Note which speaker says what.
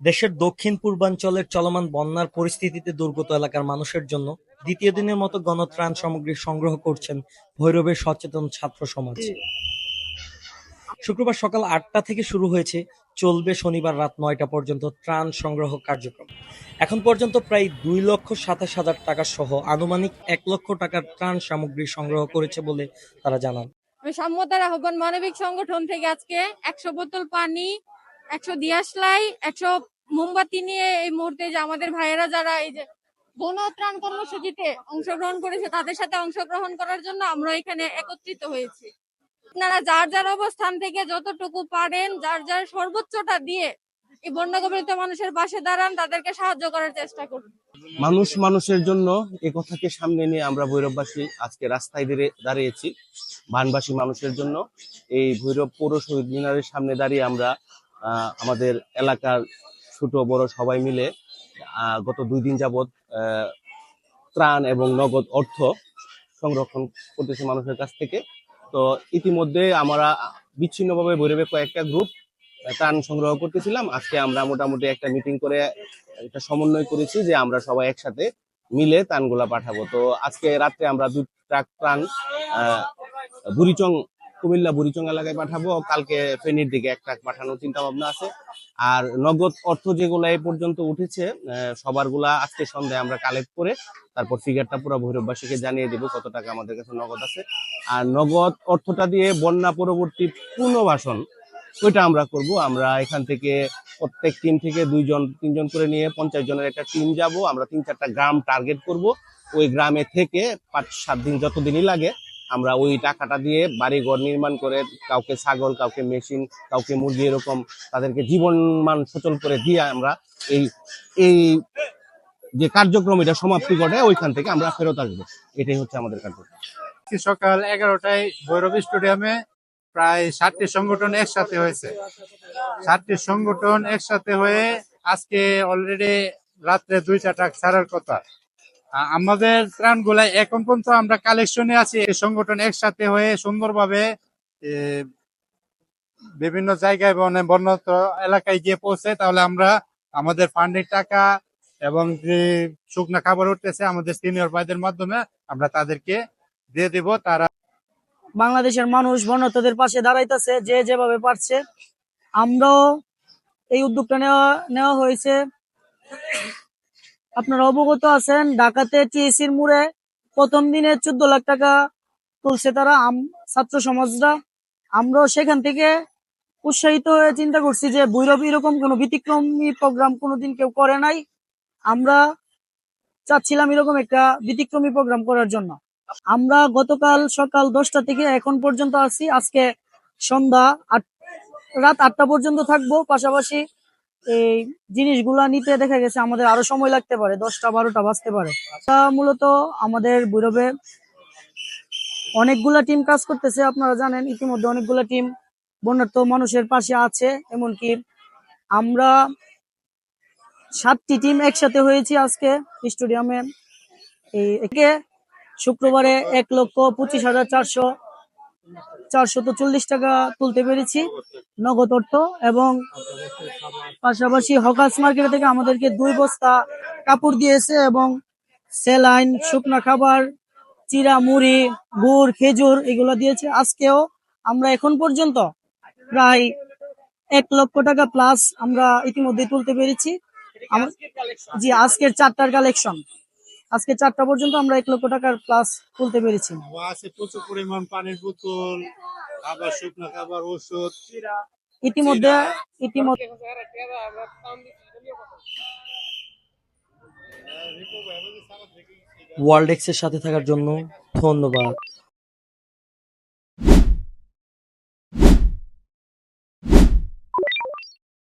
Speaker 1: দেশের দক্ষিণ পূর্বাঞ্চলের চলমান বন্যার পরিস্থিতিতে দুর্গত এলাকার মানুষের জন্য দ্বিতীয় দিনের মতো গণত্রাণ সামগ্রী সংগ্রহ করছেন ভৈরবের সচেতন ছাত্র সমাজ। শুক্রবার সকাল আটটা থেকে শুরু হয়েছে চলবে শনিবার রাত নয়টা পর্যন্ত ত্রাণ সংগ্রহ কার্যক্রম। এখন পর্যন্ত প্রায় দুই লক্ষ সাতাশ হাজার টাকা সহ আনুমানিক এক লক্ষ টাকার ত্রাণ সামগ্রী সংগ্রহ করেছে বলে তারা জানান।
Speaker 2: সম্মতার আহ্বান, মানবিক সংগঠন থেকে আজকে একশো বোতল পানি একশো দিয়াশলাই একশো মোমবাতি নিয়ে এই মুহূর্তে যে আমাদের ভাইয়েরা যারা এই যে গণত্রাণ কর্মসূচিতে অংশগ্রহণ করেছে, তাদের সাথে অংশগ্রহণ করার জন্য আমরা এখানে একত্রিত হয়েছি। আপনারা যার যার অবস্থান থেকে যতটুকু পারেন, যার যার সর্বোচ্চটা দিয়ে এই বন্যা কবলিত মানুষের পাশে দাঁড়ান, তাদেরকে সাহায্য করার চেষ্টা করুন।
Speaker 3: মানুষ মানুষের জন্য এ কথাকে সামনে নিয়ে আমরা ভৈরববাসী আজকে রাস্তায় দাঁড়িয়েছি। বানবাসী মানুষের জন্য এই ভৈরব পৌর শহীদ মিনারের সামনে দাঁড়িয়ে আমরা আমাদের এলাকার ছোট বড় সবাই মিলে গত দুই দিন যাবৎ ত্রাণ এবং নগদ অর্থ সংরক্ষণ করতেছে মানুষের কাছ থেকে। তো ইতিমধ্যে আমরা বিচ্ছিন্নভাবে ভৈরবে কয়েকটা গ্রুপ ত্রাণ সংগ্রহ করতেছিলাম। আজকে আমরা মোটামুটি একটা মিটিং করে একটা সমন্বয় করেছি যে আমরা সবাই একসাথে মিলে ত্রাণগুলা পাঠাবো। তো আজকে রাত্রে আমরা দুই ট্রাক ত্রাণ বুড়িচং কুমিল্লা বুড়িচং এলাকায় পাঠাবো। কালকে ফেনীর দিকে এক ট্রাক পাঠানোর চিন্তা ভাবনা আছে। আর নগদ অর্থ যেগুলো এ পর্যন্ত উঠেছে সবারগুলা আজকে সন্ধ্যায় আমরা কালেক্ট করে তারপর ফিগারটা পুরো ভৈরববাসীকে জানিয়ে দেবো কত টাকা আমাদের কাছে নগদ আছে। আর নগদ অর্থটা দিয়ে বন্যা পরবর্তী পুনর্বাসন, ওইটা আমরা করব। আমরা এখান থেকে প্রত্যেক টিম থেকে দুইজন, তিনজন করে নিয়ে পঞ্চাশ জনের একটা টিম যাব। আমরা তিন চারটা গ্রাম টার্গেট করব। ওই গ্রামে থেকে পাঁচ, সাত দিন যতদিনই লাগে আমরা ওই টাকাটা দিয়ে বাড়িঘর নির্মাণ করে কাউকে ছাগল, কাউকে মেশিন, কাউকে মুরগি এরকম তাদেরকে জীবন মান সচল করে দিয়ে আমরা এই এই যে কার্যক্রম এটা সমাপ্তি ঘটে, ওইখান থেকে আমরা ফেরত আসব। এটাই হচ্ছে আমাদের কার্যক্রম।
Speaker 4: সকাল এগারোটায় ভৈরব স্টেডিয়ামে প্রায় ষাটটি সংগঠন একসাথে হয়েছে। ষাটটি সংগঠন একসাথে হয়ে আজকে অলরেডি রাত্রে দুইটা ট্রাক ছাড়ার কথা। আমাদের ত্রাণগুলা এখন পর্যন্ত আমরা কালেকশনে আছি। এই সংগঠন একসাথে হয়ে সুন্দরভাবে বিভিন্ন জায়গায় বনে বন্যত এলাকায় গিয়ে পৌঁছে, তাহলে আমরা আমাদের ফান্ডের টাকা এবং যে শুকনা খাবার উঠতেছে আমাদের সিনিয়র ভাইদের মাধ্যমে আমরা তাদেরকে দিয়ে দিব। তারা
Speaker 5: বাংলাদেশের মানুষ বন্যতদের পাশে দাঁড়াইতেছে, যে যেভাবে পারছে। আমরাও এই উদ্যোগটা নেওয়া নেওয়া হয়েছে। আপনারা অবগত আছেন, ঢাকাতে টিএসির মোড়ে প্রথম দিনে চোদ্দ লাখ টাকা তুলছে তারা ছাত্র সমাজরা। আমরাও সেখান থেকে উৎসাহিত হয়ে চিন্তা করছি যে, ভৈরব এরকম কোনো ব্যতিক্রমী প্রোগ্রাম কোনোদিন কেউ করে নাই। আমরা চাচ্ছিলাম এরকম একটা ব্যতিক্রমী প্রোগ্রাম করার জন্য। আমরা গতকাল সকাল দশটা থেকে এখন পর্যন্ত আছি। আজকে সন্ধ্যা আট, রাত আটটা পর্যন্ত থাকব। পাশাপাশি এই জিনিসগুলা নিতে দেখা গেছে আমাদের আরও সময় লাগতে পারে, দশটা বারোটা বাজতে পারে। মূলত আমাদের ভৈরবে অনেকগুলা টিম কাজ করতেছে, আপনারা জানেন ইতিমধ্যে অনেকগুলা টিম বন্যার্থ মানুষের পাশে আছে, এমনকি আমরা সাতটি টিম একসাথে হয়েছি আজকে স্টেডিয়ামে। এই শুক্রবারে এক লক্ষ পঁচিশ হাজার চারশো চারশত চল্লিশ টাকা তুলতে পেরেছি নগদ অর্থ এবং পাশাপাশি হকাস মার্কেট থেকে আমাদেরকে দুই বস্তা কাপড় দিয়েছে এবং সেলাইন, শুকনা খাবার, চিরা মুড়ি, গুড়, খেজুর এগুলো দিয়েছে। আজকেও আমরা এখন পর্যন্ত প্রায় এক লক্ষ টাকা প্লাস আমরা ইতিমধ্যে তুলতে পেরেছি। জি, আজকের চারটার কালেকশন আজকে চারটা পর্যন্ত আমরা এক লক্ষ টাকার প্লাস তুলতে পেরেছি।
Speaker 4: আছে প্রচুর পরিমাণ পানির বোতল খাবার শুকনো খাবার ওষুধ
Speaker 5: ইতিমধ্যে ইতিমধ্যে
Speaker 1: ওয়ার্ল্ড এক্সের সাথে থাকার জন্য ধন্যবাদ।